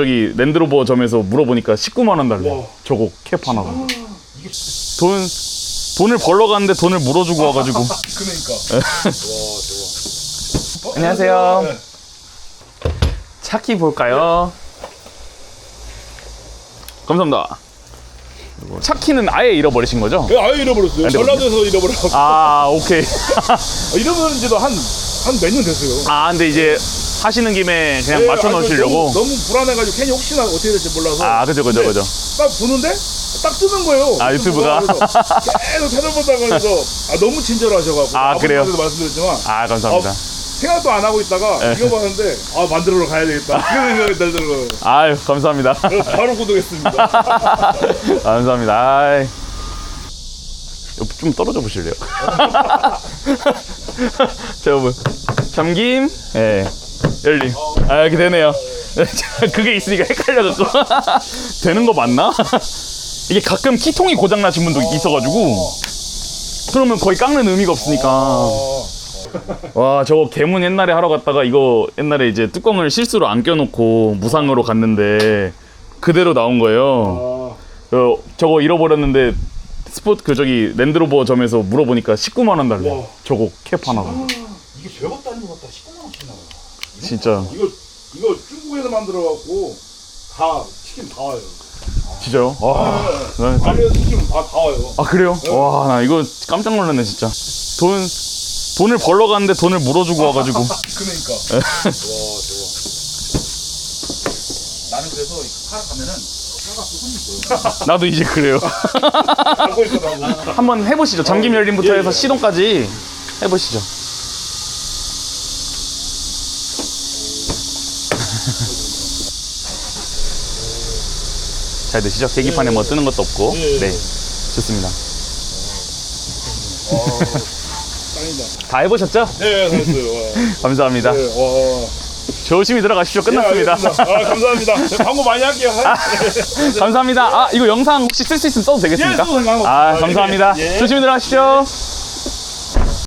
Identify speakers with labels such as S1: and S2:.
S1: 저기 랜드로버 점에서 물어보니까 19만 원 달래.
S2: 와.
S1: 저거 캡 하나 가. 돈 돈을 벌러 갔는데 돈을 물어주고 와가지고.
S2: 그러니까. 와, 좋아. 어,
S1: 안녕하세요.
S2: 네.
S1: 차키 볼까요? 감사합니다. 차키는 아예 잃어버리신 거죠?
S2: 예, 아예 잃어버렸어요.
S1: 근데
S2: 전라도에서 잃어버려서.
S1: 아 오케이.
S2: 잃어버린 지도 한, 한 몇 년 됐어요.
S1: 아 근데 이제 하시는 김에 그냥
S2: 예,
S1: 맞춰
S2: 아니,
S1: 넣으시려고.
S2: 너무, 너무 불안해가지고 괜히 혹시나 어떻게 될지 몰라서.
S1: 아 그죠 그죠
S2: 근데
S1: 그죠.
S2: 딱 보는데 딱 뜨는 거예요.
S1: 아, 유튜브가?
S2: 그래서 계속 찾아보다가 그래서 아, 너무 친절하셔가지고.
S1: 아, 그래요?
S2: 아버지한테도 말씀드렸지만
S1: 아 감사합니다.
S2: 생각도 안 하고 있다가
S1: 네.
S2: 이거 봤는데 아 만들러 가야 되겠다. 이런 생각이 들더라고요.
S1: 아유 감사합니다.
S2: 그래서 바로 구독했습니다.
S1: 감사합니다. 아이. 옆- 좀 떨어져 보실래요? 자, 여러분. 잠김, 예, 열림. 아, 이렇게 되네요. 그게 있으니까 헷갈려갖고. 되는 거 맞나? 이게 가끔 키통이 고장나신 분도 있어가지고. 그러면 거의 깎는 의미가 없으니까.
S2: 어,
S1: 와, 저거 개문 옛날에 하러 갔다가 이거 옛날에 이제 뚜껑을 실수로 안 껴놓고 무상으로 갔는데 그대로 나온 거예요.
S2: 아,
S1: 어, 저거 잃어버렸는데 스포츠 그 저기 랜드로버 점에서 물어보니까 19만 원 달래.
S2: 와.
S1: 저거 캡 하나가.
S2: 이게 별것도 아닌 것 같다. 19만 원씩 나와요.
S1: 진짜
S2: 이거 이거 중국에서 만들어 갖고 다 치킨 다 와요.
S1: 진짜요? 와. 나 좀-
S2: 안에서 치킨 다, 다 와요.
S1: 아 그래요? 와 나 이거 깜짝 놀랐네 진짜. 돈 돈을 벌러 갔는데 돈을 물어주고 와가지고.
S2: 그러니까. 와 좋아. 나는 그래서 하러 가면은.
S1: 나도 이제 그래요.
S2: 하고 있어 나고.
S1: 한번 해보시죠. 잠김 열림부터
S2: 예,
S1: 해서
S2: 예.
S1: 시동까지 해보시죠. 잘 되시죠? 계기판에 뭐 뜨는 것도 없고.
S2: 예, 예.
S1: 네, 좋습니다.
S2: 짱이다.
S1: 다 해보셨죠?
S2: 네, 됐어요.
S1: 감사합니다.
S2: 네, 와.
S1: 조심히 들어가십시오. 끝났습니다.
S2: 네, 알겠습니다. 아, 감사합니다. 네, 광고 많이 할게요.
S1: 감사합니다. 아, 이거 영상 혹시 쓸 수 있으면 써도 되겠습니까?
S2: 예, 써도 상관없습니다.
S1: 아, 감사합니다.
S2: 예, 예.
S1: 조심히 들어가십시오.